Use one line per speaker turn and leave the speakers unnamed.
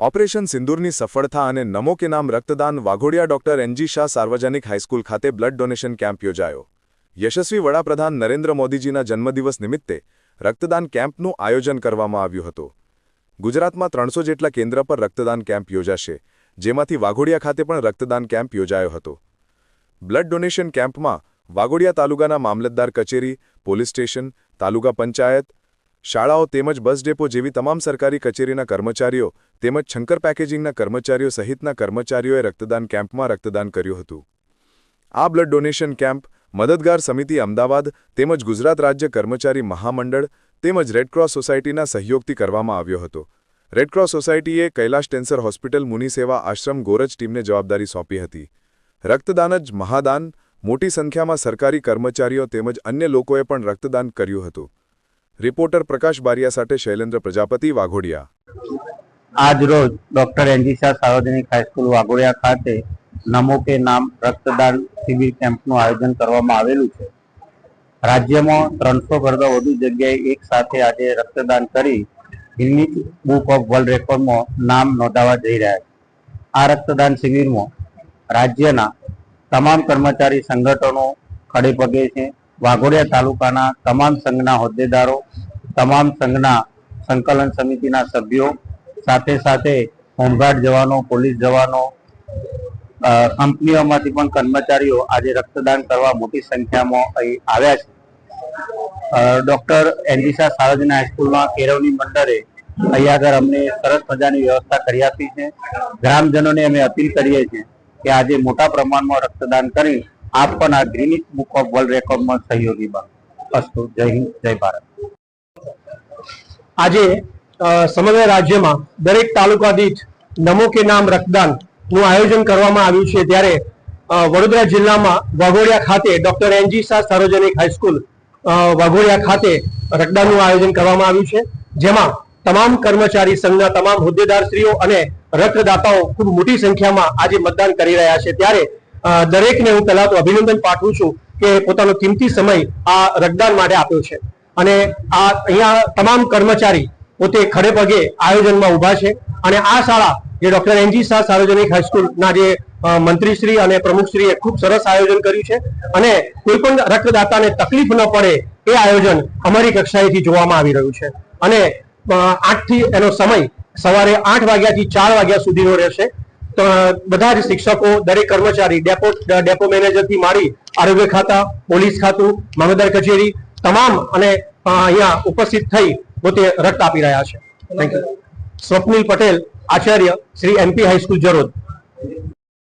Operation સિંદૂરની સફળતા અને નમો કે નામ રક્તદાન વાઘોડિયા ડોક્ટર એનજી શાહ સાર્વજનિક હાઈસ્કૂલ ખાતે બ્લડ ડોનેશન કેમ્પ યોજાયો. યશસ્વી વડાપ્રધાન નરેન્દ્ર મોદીજીના જન્મદિવસ નિમિત્તે રક્તદાન કેમ્પનું આયોજન કરવામાં આવ્યું હતું. ગુજરાતમાં ત્રણસો જેટલા કેન્દ્ર પર રક્તદાન કેમ્પ યોજાશે, જેમાંથી વાઘોડિયા ખાતે પણ રક્તદાન કેમ્પ યોજાયો હતો. બ્લડ ડોનેશન કેમ્પમાં વાઘોડિયા તાલુકાના મામલતદાર કચેરી, પોલીસ સ્ટેશન, તાલુકા પંચાયત શાળાઓ તેમજ બસ ડેપો જેવી તમામ સરકારી કચેરીના કર્મચારીઓ તેમજ શંકર પેકેજિંગના કર્મચારીઓ સહિતના કર્મચારીઓએ રક્તદાન કેમ્પમાં રક્તદાન કર્યું હતું. આ બ્લડ ડોનેશન કેમ્પ મદદગાર સમિતિ અમદાવાદ તેમજ ગુજરાત રાજ્ય કર્મચારી મહામંડળ તેમજ રેડક્રોસ સોસાયટીના સહયોગથી કરવામાં આવ્યો હતો. રેડક્રોસ સોસાયટીએ કૈલાશ ટેન્સર હોસ્પિટલ મુનિસેવા આશ્રમ ગોરજ ટીમને જવાબદારી સોંપી હતી. રક્તદાન જ મહાદાન, મોટી સંખ્યામાં સરકારી કર્મચારીઓ તેમજ અન્ય લોકોએ પણ રક્તદાન કર્યું હતું. રિપોર્ટર પ્રકાશ બારિયા સાથે શૈલેન્દ્ર પ્રજાપતિ, વાઘોડિયા.
આજ રોજ ડોક્ટર એનજી શાહ સાર્વજનિક હાઈસ્કૂલ વાઘોડિયા ખાતે નમો કે નામ રક્તદાન શિબિર કેમ્પનું આયોજન કરવામાં આવેલું છે. રાજ્યમાં ત્રણસો કરતાં વધુ જગ્યાએ એક સાથે આજે રક્તદાન કરી ગિનિસ બુક ઓફ વર્લ્ડ રેકોર્ડમાં નામ નોંધાવા જઈ રહ્યા છે. આ રક્તદાન શિબિરમાં રાજ્યના તમામ કર્મચારી સંગઠનો ખડે પગે છે વાઘોડિયા તાલુકાના તમામ સંઘના હોદ્દેદારો, તમામ સંઘના સંકલન સમિતિના સભ્યો, સાથે સાથે હોમગાર્ડ જવાનો, પોલીસ જવાનો કંપનીઓમાંથી પણ કર્મચારીઓ આજે રક્તદાન કરવા મોટી સંખ્યામાં અહીં આવ્યા છે. ડોક્ટર એનજીસા સાર્વજનિક હાઈસ્કૂલમાં કેરવની મંડળે અહીંયા આગળ અમને સરસ મજાની વ્યવસ્થા કરી આપી છે. ગ્રામજનોને અમે અપીલ કરીએ છીએ કે આજે મોટા પ્રમાણમાં રક્તદાન કરી આપ પણ ગ્રીનિસ બુક ઓફ વર્લ્ડ રેકોર્ડમાં સહયોગી બનો. અસ્તુ. જય હિન્દ, જય ભારત.
આજે સમગ્ર રાજ્યમાં દરેક તાલુકા દીઠ નમો કે નામ રક્તદાનનું આયોજન કરવામાં આવ્યું છે ત્યારે વડોદરા જિલ્લામાં વાઘોડિયા ખાતે ડોક્ટર એનજી શાહ સાર્વજનિક હાઈસ્કૂલ વાઘોડિયા ખાતે રક્તદાનનું આયોજન કરવામાં આવ્યું છે, જેમાં તમામ કર્મચારી સંઘના તમામ હોદ્દેદારશ્રીઓ અને રક્તદાતાઓ ખૂબ મોટી સંખ્યામાં આજે મતદાન કરી રહ્યા છે. ત્યારે દરેકને હું પહેલા તો અભિનંદન પાઠવું છું કે પોતાનો કિંમતી સમય આ રક્તદાન માટે આપ્યો છે. અને આ અહીંયા તમામ કર્મચારી પોતે ખડે પગે આયોજનમાં ઊભા છે. અને આ શાળા જે ડોક્ટર એનજી શાહ સાર્વજનિક હાઈસ્કૂલના જે મંત્રીશ્રી અને પ્રમુખશ્રીએ ખૂબ સરસ આયોજન કર્યું છે. અને કોઈ પણ રક્તદાતાને તકલીફ ન પડે એ આયોજન અમારી કક્ષાએથી જોવામાં આવી રહ્યું છે. અને આઠથી એનો સમય સવારે આઠ વાગ્યાથી ચાર વાગ્યા સુધીનો રહેશે. બધા જ શિક્ષકો, દરેક કર્મચારી, ડેપો ડેપો મેનેજરથી માંડી આરોગ્ય ખાતા, પોલીસ ખાતું, મામલતદાર કચેરી તમામ અને અહીંયા ઉપસ્થિત થઈ પોતે રક્ત આપી રહ્યા છે. Thank you Swapnil Patel, Acharya Shri MP high school Jarod.